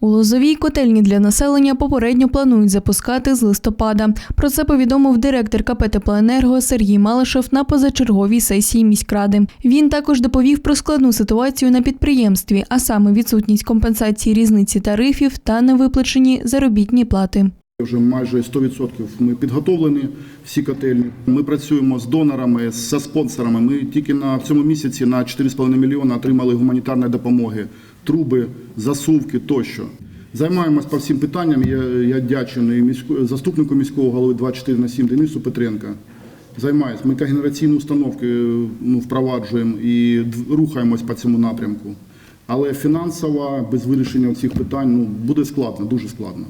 У Лозовій котельні для населення попередньо планують запускати з листопада. Про це повідомив директор КП «Теплоенерго» Сергій Малишев на позачерговій сесії міськради. Він також доповів про складну ситуацію на підприємстві, а саме відсутність компенсації різниці тарифів та невиплачені заробітні плати. Вже майже 100% ми підготовлені всі котельні. Ми працюємо з донорами, зі спонсорами. Ми тільки на цьому місяці на 4,5 мільйони отримали гуманітарної допомоги, труби, засувки тощо. Займаємось по всім питанням. Я, я дячений місько, заступнику міського голови 24 на 7 Денису Петренка. Займаюсь. Ми когенераційні установки ну, впроваджуємо і рухаємось по цьому напрямку. Але фінансово без вирішення цих питань ну, буде складно, дуже складно.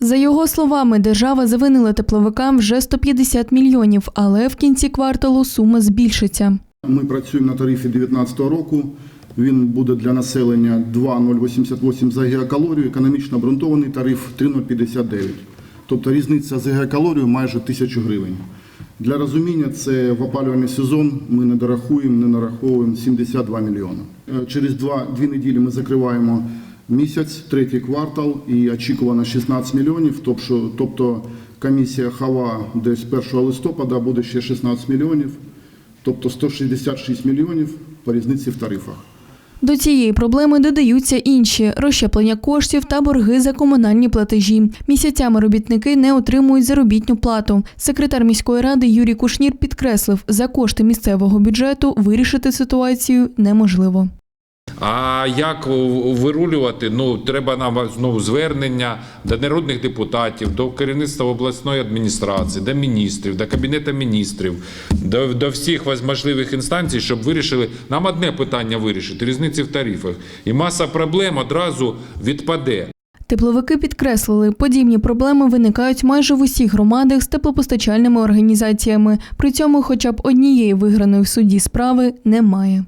За його словами, держава завинила тепловикам вже 150 мільйонів, але в кінці кварталу сума збільшиться. Ми працюємо на тарифі 2019 року. Він буде для населення 2,088 за гігакалорію, економічно обґрунтований тариф 3,059. Тобто різниця за гігакалорію майже 1000 гривень. Для розуміння, це в опалювальний сезон ми не дорахуємо, не нараховуємо 72 мільйони. Е, Через два, дві неділі ми закриваємо місяць, третій квартал і очікувано 16 мільйонів. Тобто комісія ХАВА десь 1 листопада буде ще 16 мільйонів. Тобто 166 мільйонів по різниці в тарифах. До цієї проблеми додаються інші розщеплення коштів та борги за комунальні платежі. Місяцями робітники не отримують заробітну плату. Секретар міської ради Юрій Кушнір підкреслив, за кошти місцевого бюджету вирішити ситуацію неможливо. А як вирулювати? Ну треба нам знову звернення до народних депутатів, до керівництва обласної адміністрації, до міністрів, до кабінету міністрів, до, до всіх можливих інстанцій, щоб вирішили нам одне питання вирішити різниці в тарифах, і маса проблем одразу відпаде. Тепловики підкреслили, подібні проблеми виникають майже в усіх громадах з теплопостачальними організаціями. При цьому хоча б однієї виграної в суді справи немає.